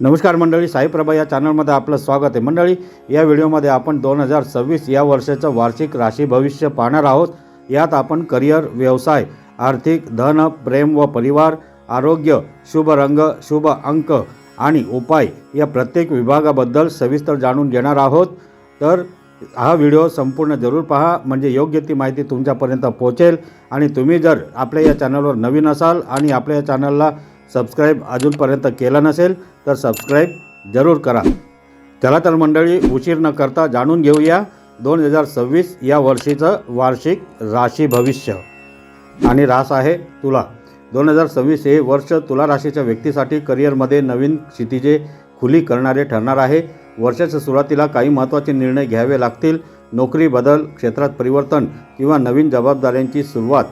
नमस्कार मंडळी साईप्रभा या चॅनलमध्ये आपलं स्वागत आहे. मंडळी या व्हिडिओमध्ये आपण दोन हजार सव्वीस या वर्षाचं वार्षिक राशी भविष्य पाहणार आहोत. यात आपण करिअर व्यवसाय आर्थिक धन प्रेम व परिवार आरोग्य शुभ रंग शुभ अंक आणि उपाय या प्रत्येक विभागाबद्दल सविस्तर जाणून घेणार आहोत. तर हा व्हिडिओ संपूर्ण जरूर पहा म्हणजे योग्य ती माहिती तुमच्यापर्यंत पोहोचेल. आणि तुम्ही जर आपल्या या चॅनलवर नवीन असाल आणि आपल्या या चॅनलला सबस्क्राईब अजूनपर्यंत केला नसेल तर सबस्क्राईब जरूर करा. चला तर मंडळी उशीर न करता जाणून घेऊया दोन हजार सव्वीस या वर्षीचं वार्षिक राशी भविष्य. आणि रास आहे तुला. दोन हजार सव्वीस हे वर्ष तुला राशीच्या व्यक्तीसाठी करिअरमध्ये नवीन क्षितिजे खुली करणारे ठरणार आहे. वर्षाच्या सुरुवातीला काही महत्त्वाचे निर्णय घ्यावे लागतील. नोकरी बदल क्षेत्रात परिवर्तन किंवा नवीन जबाबदाऱ्यांची सुरुवात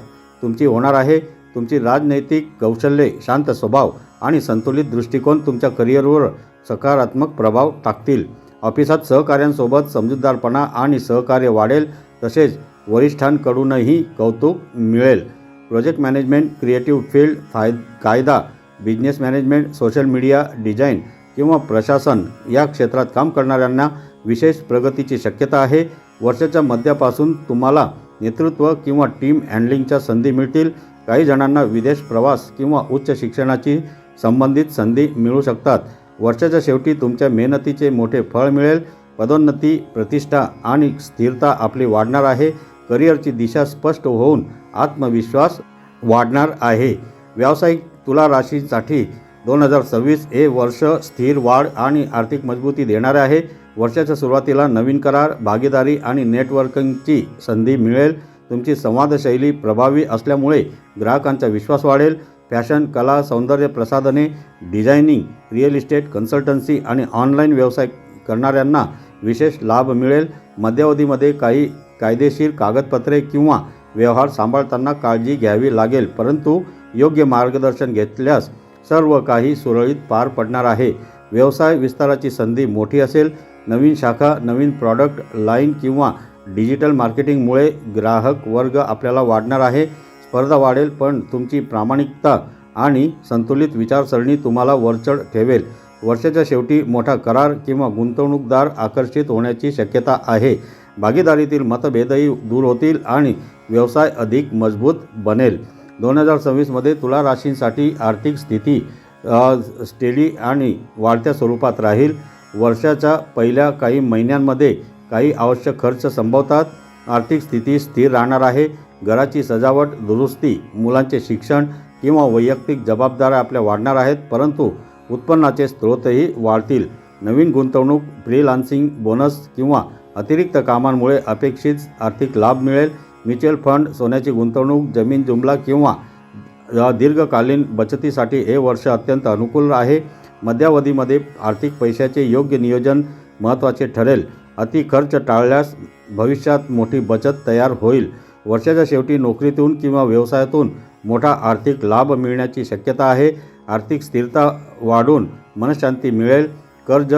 तुमची होणार आहे. तुमची राजनैतिक कौशल्ये शांत स्वभाव आणि संतुलित दृष्टिकोन तुमच्या करिअरवर सकारात्मक प्रभाव टाकतील. ऑफिसात सहकाऱ्यांसोबत समजूतदारपणा आणि सहकार्य वाढेल तसेच वरिष्ठांकडूनही कौतुक मिळेल. प्रोजेक्ट मॅनेजमेंट क्रिएटिव्ह फील्ड फाय कायदा business management social media design किंवा प्रशासन या क्षेत्रात काम करणाऱ्यांना विशेष प्रगतीची शक्यता आहे. वर्षाच्या मध्यापासून तुम्हाला नेतृत्व किंवा टीम हँडलिंगच्या संधी मिळतील. काही जणांना विदेश प्रवास किंवा उच्च शिक्षणाची संबंधित संधी मिळू शकतात. वर्षाच्या शेवटी तुमच्या मेहनतीचे मोठे फळ मिळेल. पदोन्नती प्रतिष्ठा आणि स्थिरता आपली वाढणार आहे. करिअरची दिशा स्पष्ट होऊन आत्मविश्वास वाढणार आहे. व्यावसायिक तुला राशीसाठी दोन हजार सव्वीस हे वर्ष स्थिर वाढ आणि आर्थिक मजबूती देणारे आहे. वर्षाच्या सुरुवातीला नवीन करार भागीदारी आणि नेटवर्किंगची संधी मिळेल. तुमची संवादशैली प्रभावी असल्यामुळे ग्राहकांचा विश्वास वाढेल. फॅशन कला सौंदर्य प्रसाधने डिझायनिंग रिअल इस्टेट कन्सल्टन्सी आणि ऑनलाईन व्यवसाय करणाऱ्यांना विशेष लाभ मिळेल. मध्यावधीमध्ये काही कायदेशीर कागदपत्रे किंवा व्यवहार सांभाळताना काळजी घ्यावी लागेल परंतु योग्य मार्गदर्शन घेतल्यास सर्व काही सुरळीत पार पडणार आहे. व्यवसाय विस्ताराची संधी मोठी असेल. नवीन शाखा नवीन प्रॉडक्ट लाईन किंवा डिजिटल मार्केटिंगमुळे ग्राहक वर्ग आपल्याला वाढणार आहे. स्पर्धा वाढेल पण तुमची प्रामाणिकता आणि संतुलित विचारसरणी तुम्हाला वरचढ ठेवेल. वर्षाच्या शेवटी मोठा करार किंवा गुंतवणूकदार आकर्षित होण्याची शक्यता आहे. भागीदारीतील मतभेदही दूर होतील आणि व्यवसाय अधिक मजबूत बनेल. दोन हजार सव्वीसमध्ये तुला राशींसाठी आर्थिक स्थिती स्टेडी आणि वाढत्या स्वरूपात राहील. वर्षाच्या पहिल्या काही महिन्यांमध्ये काही आवश्यक खर्च संभवतात. आर्थिक स्थिती स्थिर राहणार आहे. घराची सजावट दुरुस्ती मुलांचे शिक्षण किंवा वैयक्तिक जबाबदाऱ्या आपल्या वाढणार आहेत परंतु उत्पन्नाचे स्रोतही वाढतील. नवीन गुंतवणूक फ्रीलान्सिंग बोनस किंवा अतिरिक्त कामांमुळे अपेक्षित आर्थिक लाभ मिळेल. म्युच्युअल फंड सोन्याची गुंतवणूक जमीन जुमला किंवा दीर्घकालीन बचतीसाठी हे वर्ष अत्यंत अनुकूल आहे. मध्यावधीमध्ये आर्थिक पैशाचे योग्य नियोजन महत्त्वाचे ठरेल. अति खर्च टाळल्यास भविष्यात मोठी बचत तयार होईल. वर्षाच्या शेवटी नोकरीतून किंवा व्यवसायातून मोठा आर्थिक लाभ मिळण्याची शक्यता आहे. आर्थिक स्थिरता वाढून मनशांती मिळेल. कर्ज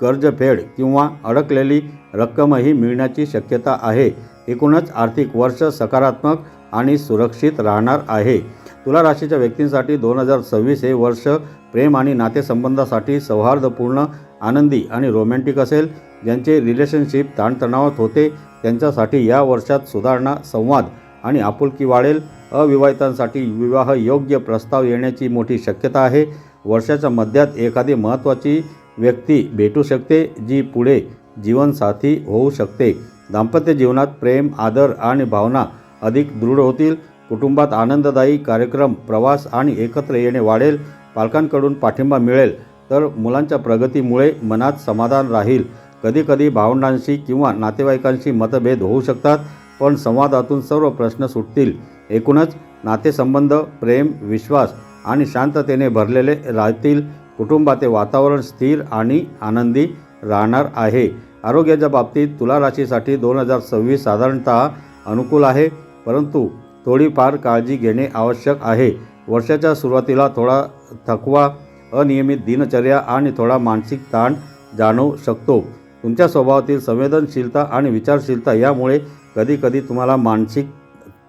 कर्जफेड किंवा अडकलेली रक्कमही मिळण्याची शक्यता आहे. एकूणच आर्थिक वर्ष सकारात्मक आणि सुरक्षित राहणार आहे. तुला राशीच्या व्यक्तींसाठी दोन हजार सव्वीस हे वर्ष प्रेम आणि नातेसंबंधासाठी सौहार्दपूर्ण आनंदी आणि रोमॅन्टिक असेल. ज्यांचे रिलेशनशिप ताणतणावात होते त्यांच्यासाठी या वर्षात सुधारणा संवाद आणि आपुलकी वाढेल. अविवाहितांसाठी विवाह योग्य प्रस्ताव येण्याची मोठी शक्यता आहे. वर्षाच्या मध्यात एखादी महत्त्वाची व्यक्ती भेटू शकते जी पुढे जीवनसाथी होऊ शकते. दाम्पत्य जीवनात प्रेम आदर आणि भावना अधिक दृढ होतील. कुटुंबात आनंददायी कार्यक्रम प्रवास आणि एकत्र येणे वाढेल. पालकांकडून पाठिंबा मिळेल. तर मुलांच्या प्रगतीमुळे मनात समाधान राहील. कधीकधी भावंडांशी किंवा नातेवाईकांशी मतभेद होऊ शकतात पण संवादातून सर्व प्रश्न सुटतील. एकूणच नातेसंबंध प्रेम विश्वास आणि शांततेने भरलेले राहतील. कुटुंबाचे वातावरण स्थिर आणि आनंदी राहणार आहे. आरोग्याच्या बाबतीत तुला राशीसाठी दोन हजार सव्वीस साधारणतः अनुकूल आहे परंतु थोडीफार काळजी घेणे आवश्यक आहे. वर्षाच्या सुरुवातीला थोडा थकवा अनियमित दिनचर्या आणि थोडा मानसिक ताण जाणवू शकतो. तुमच्या स्वभावातील संवेदनशीलता आणि विचारशीलता यामुळे कधीकधी तुम्हाला मानसिक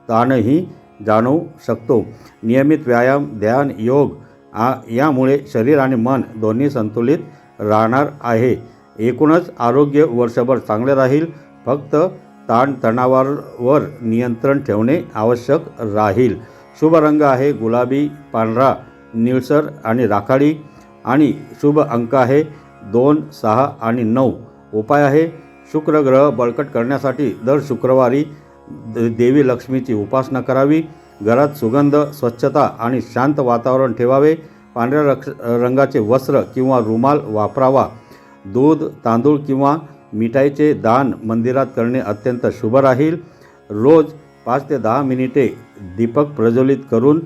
ताणही जाणवू शकतो. नियमित व्यायाम ध्यान योग आ यामुळे शरीर आणि मन दोन्ही संतुलित राहणार आहे. एकूणच आरोग्य वर्षभर चांगले राहील. फक्त ताणतणावावर नियंत्रण ठेवणे आवश्यक राहील. शुभ रंग आहे गुलाबी पांढरा. निळसर आणि राखाडी आणि शुभ अंक आहे दोन सहा आणि नऊ. उपाय आहे शुक्र ग्रह बळकट करण्यासाठी दर शुक्रवारी द- देवी लक्ष्मीची उपासना करावी. घरात सुगंध स्वच्छता आणि शांत वातावरण ठेवावे. पांढऱ्या रक्ष रंगाचे वस्त्र किंवा रुमाल वापरावा. दूध तांदूळ किंवा मिठाईचे दान मंदिरात करणे अत्यंत शुभ राहील. रोज पाच ते दहा मिनिटे दीपक प्रज्वलित करून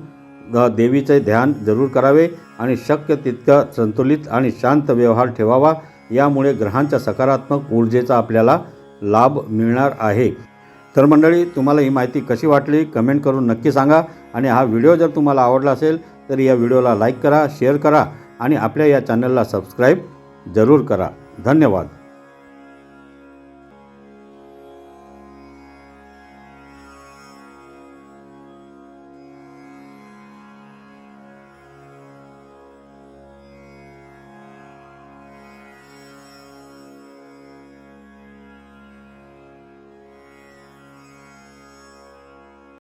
देवीचे ध्यान जरूर करावे आणि शक्य तितकं संतुलित आणि शांत व्यवहार ठेवावा. यामुळे ग्रहांच्या सकारात्मक ऊर्जेचा आपल्याला लाभ मिळणार आहे. तर मंडळी तुम्हाला ही माहिती कशी वाटली? कमेंट करून नक्की सांगा आणि हा व्हिडिओ जर तुम्हाला आवडला असेल तर या व्हिडिओला लाईक करा शेअर करा आणि आपल्या या चॅनलला सबस्क्राईब जरूर करा. धन्यवाद.